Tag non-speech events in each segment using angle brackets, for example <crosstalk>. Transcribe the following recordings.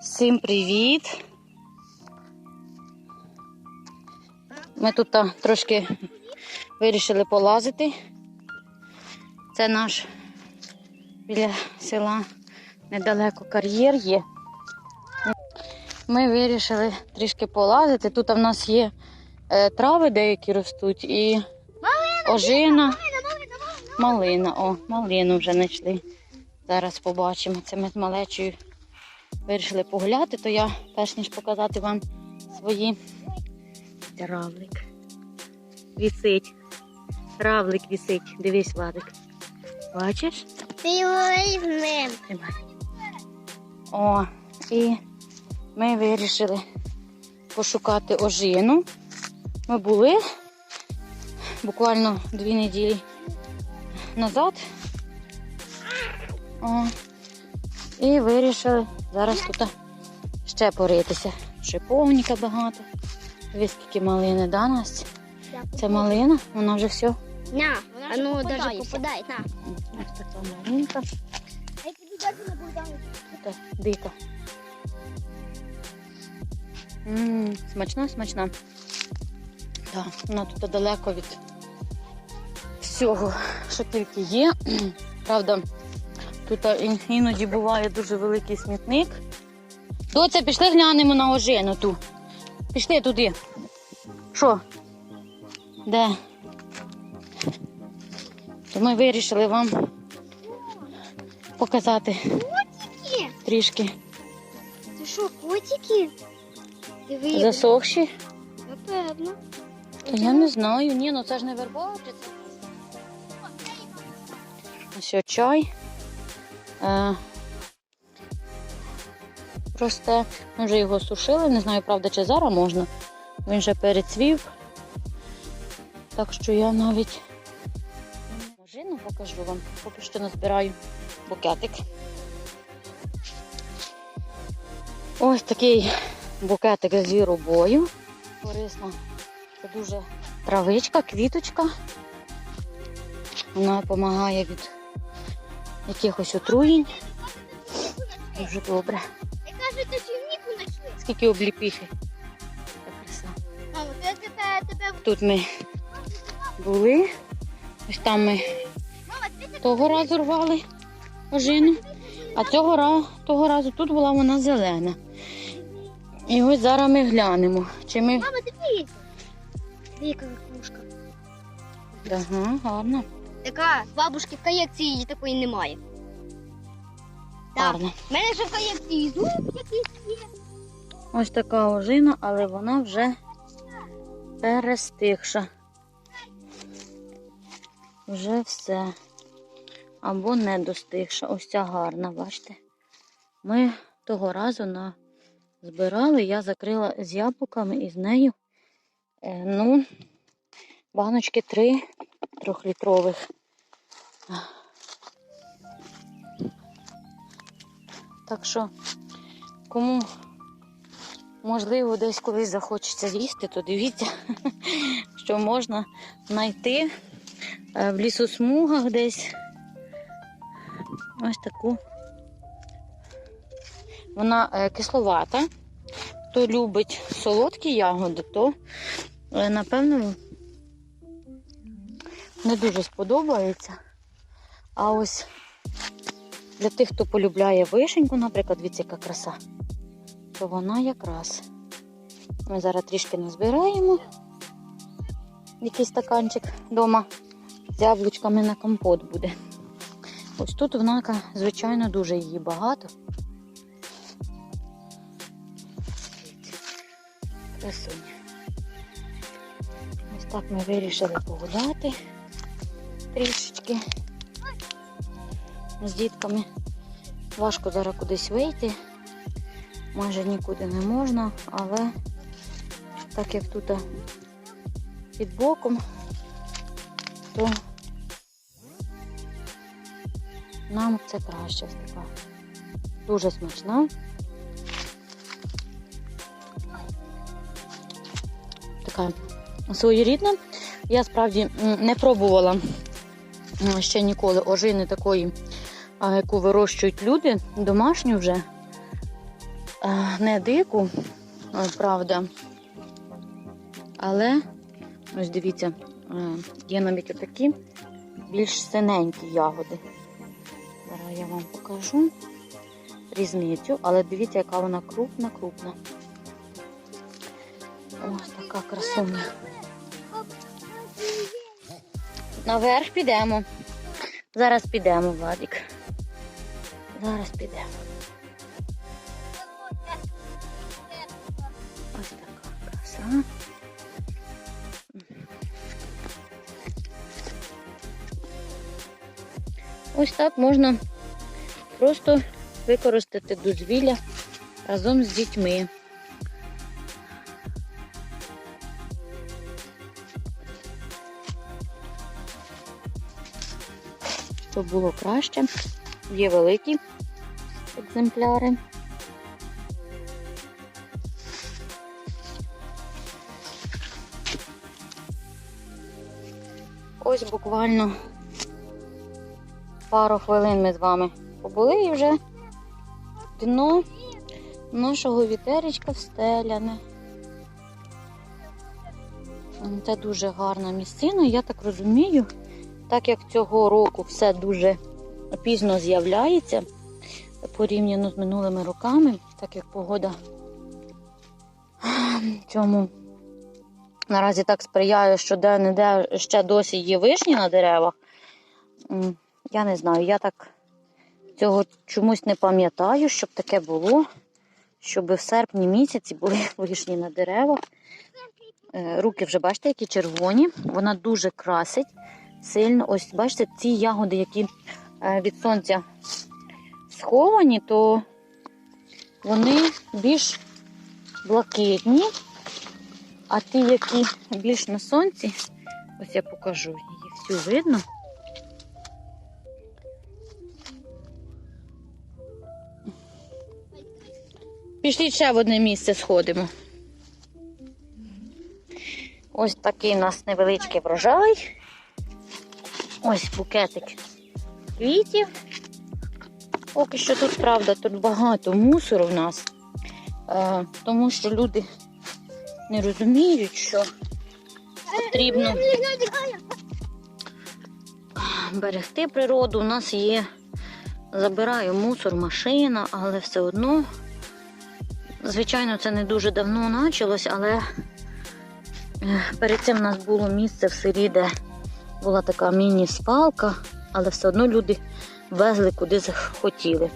Всім привіт! Ми тут трошки вирішили полазити. Це наш біля села недалеко кар'єр є. Ми вирішили трішки полазити. Тут в нас є е, трави деякі ростуть і ожина. Малина, о, малину вже знайшли. Зараз побачимо. Це ми з малечою вирішили погуляти, то я, перш ніж показати вам свої. Равлик. Вісить. Равлик вісить. Дивись, Владик. Бачиш? Ти його візьмем. О, і ми вирішили пошукати ожину. Ми були буквально дві неділі назад. О, і вирішили зараз тут ще поритися. Шиповника багато. Дивись, скільки малини да, Настя? Це малина, вона вже все. На, а ну попадає на. Ось така малинка. Така дика. Ммм, смачна, смачна. Так, вона тут далеко від всього, що тільки є. <clears throat> Правда, тут іноді буває дуже великий смітник. Доця, пішли глянемо на ожину ту. Пішли туди. Що? Де? То ми вирішили вам показати Котики? трішки Ти що, котики? Диви, засохші. напевно. Та я не знаю, ні, ну це ж не вербова чи це. Ось чай. Е, просто ми вже його сушили, не знаю, правда, чи зараз можна. Він вже перецвів. Так що я навіть можину покажу вам. Поки що назбираю букетик. Ось такий букетик з звіробою. Корисно. Це дуже травичка, квіточка. Вона допомагає від якихось отруєнь. Дуже добре. Скільки обліпіхи. Тут ми були. Ось там ми того разу рвали ожину, а цього разу, того разу тут була вона зелена. І ось зараз ми глянемо, чи ми. Мама, ти. Дика кукушка. Ага, гарно, Така, бабушки в колекції її такої немає. Так. гарно. У мене ще в колекції зуб якийсь є. Ось така ожина, але вона вже перестигша. Вже все. Або не достигша. Ось ця гарна, бачите. Ми того разу на... збирали, я закрила з яблуками і з нею. Е, ну, баночки три трьохлітрових. Так що, кому можливо десь колись захочеться їсти, то дивіться, <laughs> що можна знайти е, в лісосмугах десь ось таку. Вона е, кисловата. Хто любить солодкі ягоди, то е, напевно не дуже сподобається. А ось для тих, хто полюбляє вишеньку, наприклад, дивіться, яка краса, то вона якраз. Ми зараз трішки назбираємо якийсь стаканчик вдома з яблучками на компот буде. Ось тут вона, звичайно, дуже її багато. Красуня. Ось так ми вирішили погуляти трішечки з дітками. Важко зараз кудись вийти. Майже нікуди не можна, але так як тут під боком, то нам це краще така. Дуже смачна. Така своєрідна. Я справді не пробувала ще ніколи ожини такої, яку вирощують люди, домашню вже. Не дику, правда. Але ось дивіться, є навіть отакі більш синенькі ягоди. Зараз я вам покажу різницю, але дивіться, яка вона крупна, крупна. Ось така красуня. Наверх підемо. Зараз підемо, Владик. Зараз підемо. Ось така краса. Ось так можна просто використати дозвілля разом з дітьми. Щоб було краще. Є великі екземпляри. Ось буквально пару хвилин ми з вами побули і вже дно нашого вітеречка встеляне. Це дуже гарна місцина, я так розумію, так як цього року все дуже пізно з'являється порівняно з минулими роками, так як погода цьому наразі так сприяє, що де-не-де ще досі є вишні на деревах. Я не знаю, я так цього чомусь не пам'ятаю, щоб таке було, щоб в серпні місяці були <laughs> вишні на деревах. Е, Руки вже бачите, які червоні. Вона дуже красить сильно. Ось бачите, ці ягоди, які е, від сонця сховані, то вони більш блакитні. А ті, які більш на сонці, ось я покажу її всю видно. Пішліть ще в одне місце сходимо. Ось такий у нас невеличкий врожай. Ось букетик квітів. Поки що тут, правда, тут багато мусору в нас, е, тому що люди не розуміють, що потрібно берегти природу. У нас є, забираю мусор, машина, але все одно, звичайно, це не дуже давно почалось, але е, перед цим у нас було місце в селі, де була така міні-спалка, але все одно люди везли куди захотіли.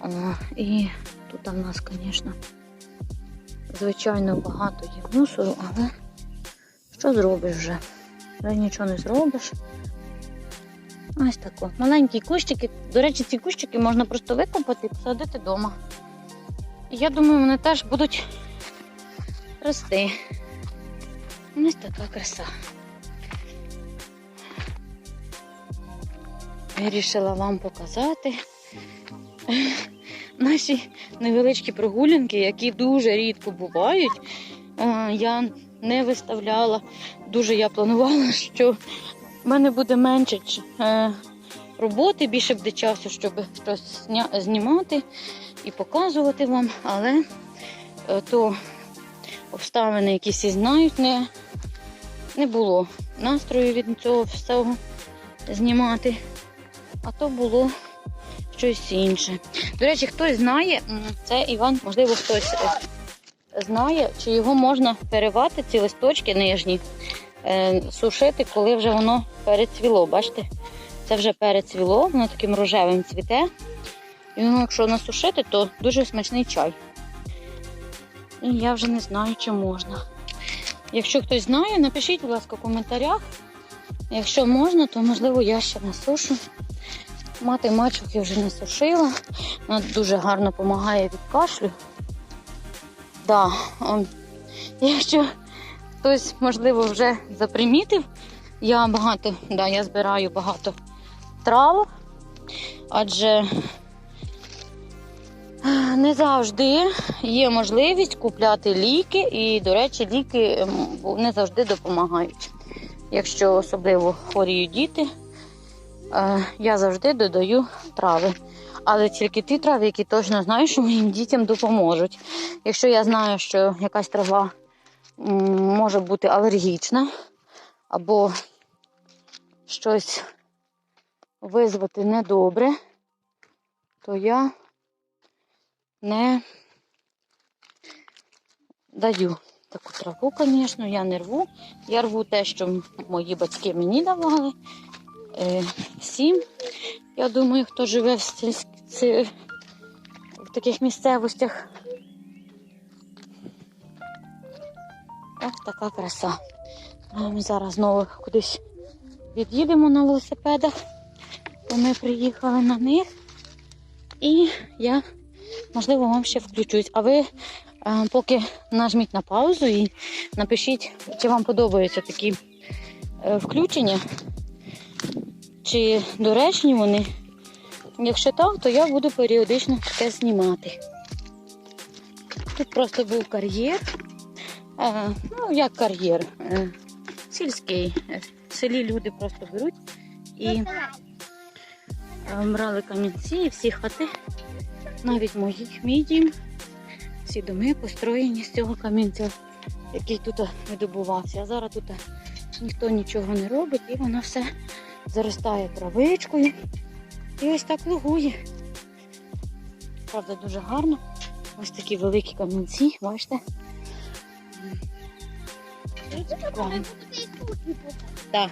О, і тут в нас, звісно, звичайно, багато є мусору, але що зробиш вже? Вже нічого не зробиш. Ось тако. Маленькі кущики. До речі, ці кущики можна просто викопати і посадити вдома. Я думаю, вони теж будуть рости. Ось така краса. Вирішила вам показати <laughs> наші невеличкі прогулянки, які дуже рідко бувають. Я не виставляла, дуже я планувала, <laughs> що в мене буде менше е, роботи, більше буде часу, щоб щось знімати і показувати вам, але е, то обставини якісь і знають, не, не було настрою від цього всього знімати, а то було щось інше. До речі, хтось знає, це Іван, можливо, хтось е, знає, чи його можна перевати, ці листочки нижні, е, сушити, коли вже воно перецвіло. Бачите? Це вже перецвіло, воно таким рожевим цвіте. І воно, якщо насушити, то дуже смачний чай. Я вже не знаю, чи можна. Якщо хтось знає, напишіть, будь ласка, в коментарях. Якщо можна, то можливо я ще насушу. Мати мачух я вже не сушила. Вона дуже гарно допомагає від кашлю. Да, ем, якщо хтось, можливо, вже запримітив, я багато, да, я збираю багато травок, адже е, не завжди є можливість купляти ліки, і, до речі, ліки ем, не завжди допомагають. Якщо особливо хворіють діти, я завжди додаю трави. Але тільки ті трави, які точно знаю, що моїм дітям допоможуть. Якщо я знаю, що якась трава може бути алергічна, або щось визвати недобре, то я не даю таку траву, звісно, я не рву. Я рву те, що мої батьки мені давали. Е, всім, я думаю, хто живе в, сільсь... ці- в таких місцевостях. Ось така краса. Ми зараз знову кудись від'їдемо на велосипедах, бо ми приїхали на них. І я, можливо, вам ще включусь. А ви поки нажміть на паузу і напишіть, чи вам подобаються такі е, включення, чи доречні вони. Якщо так, то я буду періодично таке знімати. Тут просто був кар'єр. Ну, як кар'єр, е, сільський. Е, В селі люди просто беруть і е, брали камінці і всі хати, навіть мої, мій всі доми построєні з цього камінця, який тут видобувався. А зараз тут ніхто нічого не робить і воно все заростає травичкою. І ось так лугує. Правда, дуже гарно. Ось такі великі камінці, бачите? Так.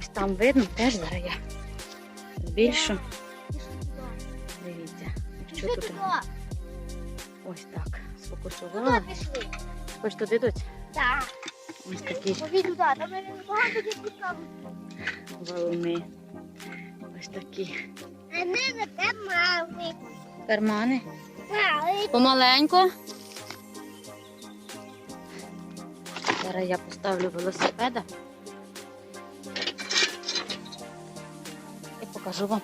Ось там видно, теж зараз я збільшу. Дивіться, якщо тут ось так сфокусувала. Хоч туди йдуть Так. Ось такі цікаво. валуни. Ось такі кармани. Помаленько. Зараз я поставлю велосипеда і покажу вам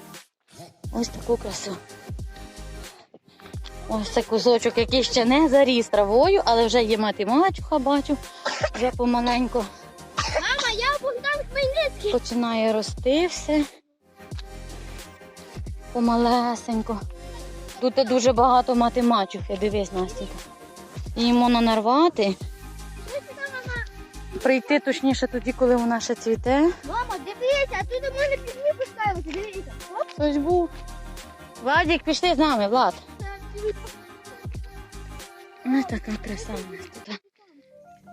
ось таку красу. Ось цей кусочок, який ще не заріс травою, але вже є мати мачуха, бачу, вже помаленьку Мама, я Богдан Хмельницький. починає рости все. Помалесенько. Тут дуже багато мати мачухи, дивись, Настя. Можна нарвати. Прийти точніше тоді, коли вона ще цвіте. Мама, дивися, а до мене півні поставити, дивися. Оп, Хтось був. Владик, пішли з нами, Влад. Ось така краса у нас тут.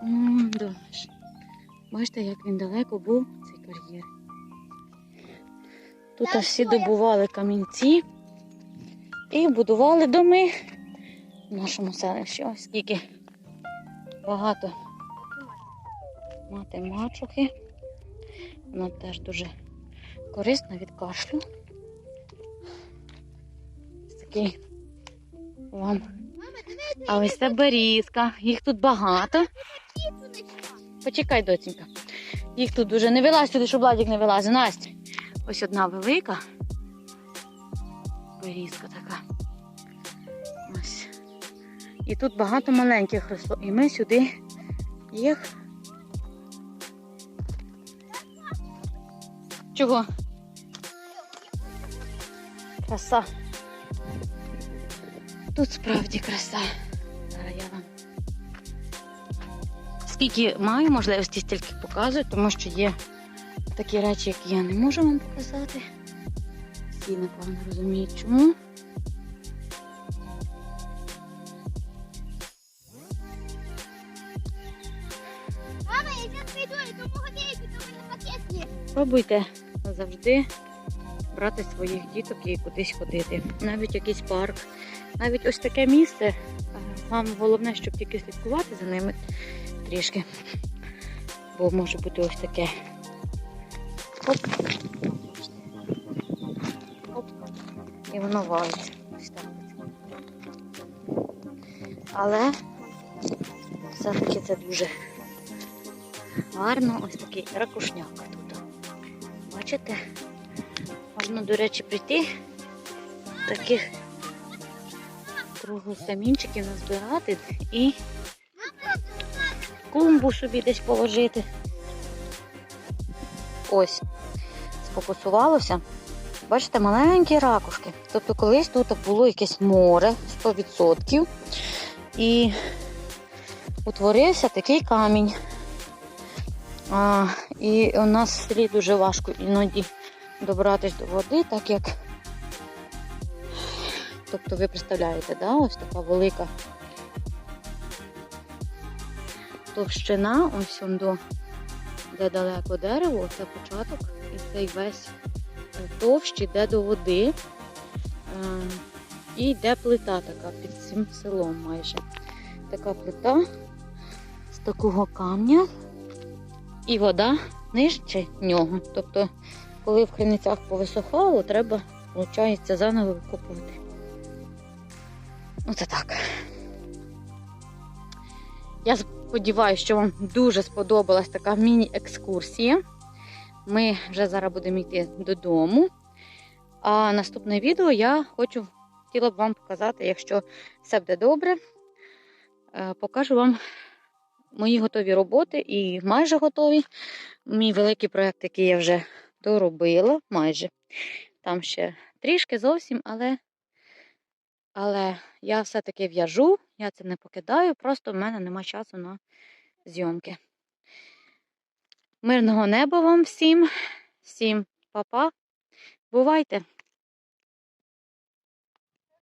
Дощ. Бачите, як він далеко був, цей кар'єр. Тут аж всі добували камінці і будували доми в нашому селищі. Ось скільки багато мати мачухи. Вона теж дуже корисна від кашлю. Ось такий вам. А ось це берізка. Їх тут багато. Почекай, доцінька. Їх тут дуже не вилазь сюди, щоб Владик не вилазив. Настя. Ось одна велика. Берізка така. Ось. І тут багато маленьких росло. І ми сюди їх. Чого? Краса. Тут справді краса. Зараз я вам скільки маю можливості, стільки показую, тому що є такі речі, які я не можу вам показати. Всі, напевно, розуміють, чому. Мама, я зараз прийду, і тому годинку, то мене пакет є. Пробуйте завжди брати своїх діток і кудись ходити. Навіть якийсь парк, навіть ось таке місце. Вам головне, щоб тільки слідкувати за ними трішки. Бо може бути ось таке. Оп. Оп. І воно валиться. Ось так. Але все-таки це дуже гарно. Ось такий ракушняк тут. Бачите? Можна, до речі, прийти таких круглих камінчиків назбирати і клумбу собі десь положити. Ось. сфокусувалося. Бачите, маленькі ракушки. Тобто колись тут було якесь море 100%. І утворився такий камінь. А, і у нас в селі дуже важко іноді добратись до води, так як. Тобто ви представляєте, да? ось така велика товщина, ось он до де далеко дерево, це початок, і цей весь е, товщ іде до води. Е, І йде плита така під цим селом майже. Така плита з такого камня, і вода нижче нього. Тобто, коли в криницях повисохало, треба, виходить, заново викопувати. Оце так. Я сподіваюся, що вам дуже сподобалась така міні-екскурсія. Ми вже зараз будемо йти додому. А наступне відео я хочу хотіла б вам показати, якщо все буде добре, е, покажу вам мої готові роботи і майже готові. Мій великий проєкт, який я вже доробила, майже. Там ще трішки зовсім, але, але я все-таки в'яжу, я це не покидаю, просто в мене нема часу на зйомки. Мирного неба вам всім, всім па-па. Бувайте!